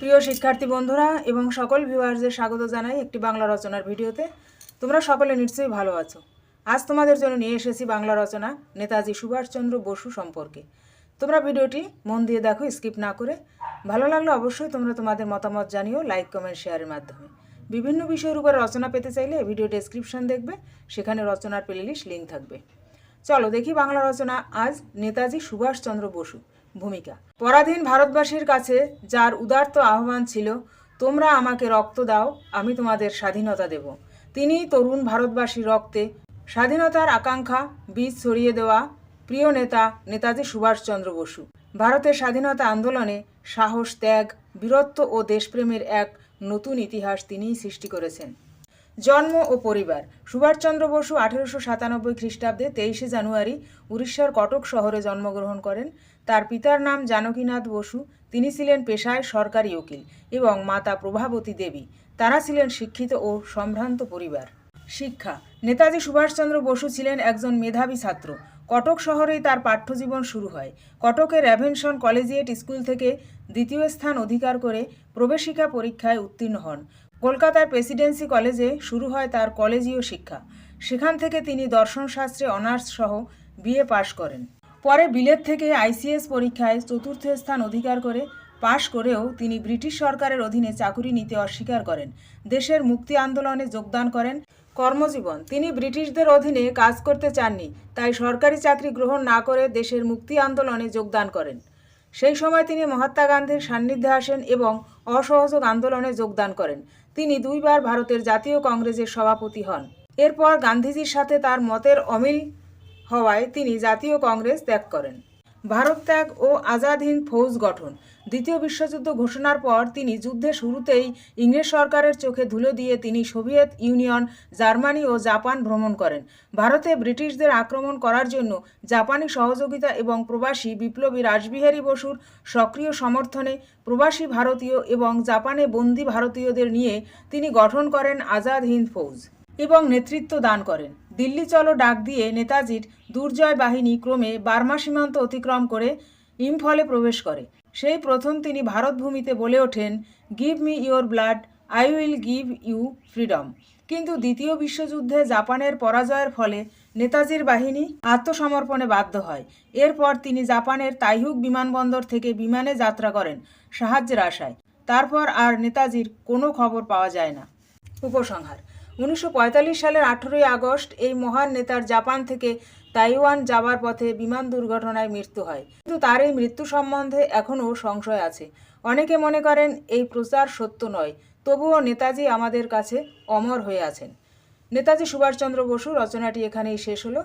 প্রিয় শিক্ষার্থী বন্ধুরা এবং সকল ভিউয়ার্সদের স্বাগত জানাই একটি বাংলা রচনার ভিডিওতে। তোমরা সকলে নিশ্চয়ই ভালো আছো। আজ তোমাদের জন্য নিয়ে এসেছি বাংলা রচনা, নেতাজি সুভাষচন্দ্র বসু সম্পর্কে। তোমরা ভিডিওটি মন দিয়ে দেখো, স্কিপ না করে। ভালো লাগলে অবশ্যই তোমরা তোমাদের মতামত জানিও লাইক কমেন্ট শেয়ারের মাধ্যমে। বিভিন্ন বিষয়ের উপর রচনা পেতে চাইলে ভিডিও ডেসক্রিপশন দেখবে, সেখানে রচনার প্লেলিস্ট লিঙ্ক থাকবে। চলো দেখি বাংলা রচনা। আজ নেতাজি সুভাষচন্দ্র বসু। ভূমিকা। পরাধীন ভারতবাসীর কাছে যার উদার্ত আহ্বান ছিল, তোমরা আমাকে রক্ত দাও, আমি তোমাদের স্বাধীনতা দেব। তিনি তরুণ ভারতবাসীর রক্তে স্বাধীনতার আকাঙ্ক্ষা, বীজ ছড়িয়ে দেওয়া প্রিয় নেতা, নেতাজি সুভাষচন্দ্র বসু। ভারতের স্বাধীনতা আন্দোলনে সাহস, ত্যাগ, বীরত্ব ও দেশপ্রেমের এক নতুন ইতিহাস তিনিই সৃষ্টি করেছেন। জন্ম ও পরিবার। সুভাষচন্দ্র বসু আঠেরোশো সাতানব্বই খ্রিস্টাব্দে তেইশে জানুয়ারি উড়িষ্যার কটক শহরে জন্মগ্রহণ করেন। তার পিতার নাম জানকীনাথ বসু। তিনি ছিলেন পেশায় সরকারি উকিল এবং মাতা প্রভাবতী দেবী। তারা ছিলেন শিক্ষিত ও সম্ভ্রান্ত পরিবার। শিক্ষা। নেতাজি সুভাষচন্দ্র বসু ছিলেন একজন মেধাবী ছাত্র। কটক শহরেই তার পাঠ্যজীবন শুরু হয়। কটকের র্যাভেনশন কলেজিয়েট স্কুল থেকে দ্বিতীয় স্থান অধিকার করে প্রবেশিকা পরীক্ষায় উত্তীর্ণ হন। কলকাতার প্রেসিডেন্সি কলেজে শুরু হয় তার কলেজীয় শিক্ষা। সেখান থেকে তিনি দর্শনশাস্ত্রে অনার্স সহ বিএ পাশ করেন। পরে বিলেত থেকে আইসিএস পরীক্ষায় চতুর্থ স্থান অধিকার করে পাশ করেও তিনি ব্রিটিশ সরকারের অধীনে চাকুরি নিতে অস্বীকার করেন। দেশের মুক্তি আন্দোলনে যোগদান করেন কর্মজীবন। তিনি ব্রিটিশদের অধীনে কাজ করতে চাননি, তাই সরকারি চাকরি গ্রহণ না করে দেশের মুক্তি আন্দোলনে যোগদান করেন। সেই সময় তিনি মহাত্মা গান্ধীর সান্নিধ্যে আসেন এবং অসহযোগ আন্দোলনে যোগদান করেন। তিনি দুইবার ভারতের জাতীয় কংগ্রেসের সভাপতি হন। এরপর গান্ধীজির সাথে তার মতের অমিল হওয়ায় তিনি জাতীয় কংগ্রেস ত্যাগ করেন। ভারত ত্যাগ ও আজাদ হিন্দ ফৌজ গঠন। দ্বিতীয় বিশ্বযুদ্ধ ঘোষণার পর তিনি যুদ্ধের শুরুতেই ইংরেজ সরকারের চোখে ধুলো দিয়ে তিনি সোভিয়েত ইউনিয়ন, জার্মানি ও জাপান ভ্রমণ করেন। ভারতে ব্রিটিশদের আক্রমণ করার জন্য জাপানি সহযোগিতা এবং প্রবাসী বিপ্লবী রাসবিহারী বসুর সক্রিয় সমর্থনে প্রবাসী ভারতীয় এবং জাপানে বন্দী ভারতীয়দের নিয়ে তিনি গঠন করেন আজাদ হিন্দ ফৌজ। এবং নেতৃত্ব দান করেন। দিল্লি চলো ডাক দিয়ে নেতাজির দুর্জয় বাহিনী ক্রমে বার্মা সীমান্ত অতিক্রম করে ইম্ফলে প্রবেশ করে। সেই প্রথম তিনি ভারত ভূমিতে বলে ওঠেন give me your blood I will give you freedom কিন্তু দ্বিতীয় বিশ্বযুদ্ধে জাপানের পরাজয়ের ফলে নেতাজির বাহিনী আত্মসমর্পণে বাধ্য হয়। এরপর তিনি জাপানের তাইহুক বিমানবন্দর থেকে বিমানে যাত্রা করেন সাহায্যের আশায়। তারপর আর নেতাজির কোনো খবর পাওয়া যায় না। উপসংহার উনিশশো পঁয়তাল্লিশ সালের আঠেরোই আগস্ট এই মহান নেতার জাপান থেকে তাইওয়ান যাবার পথে বিমান দুর্ঘটনায় মৃত্যু হয়। কিন্তু তার এই মৃত্যু সম্বন্ধে এখনও সংশয় আছে। অনেকে মনে করেন এই প্রচার সত্য নয়। তবুও নেতাজি আমাদের কাছে অমর হয়ে আছেন। নেতাজি সুভাষচন্দ্র বসু, রচনাটি এখানেই শেষ হলো।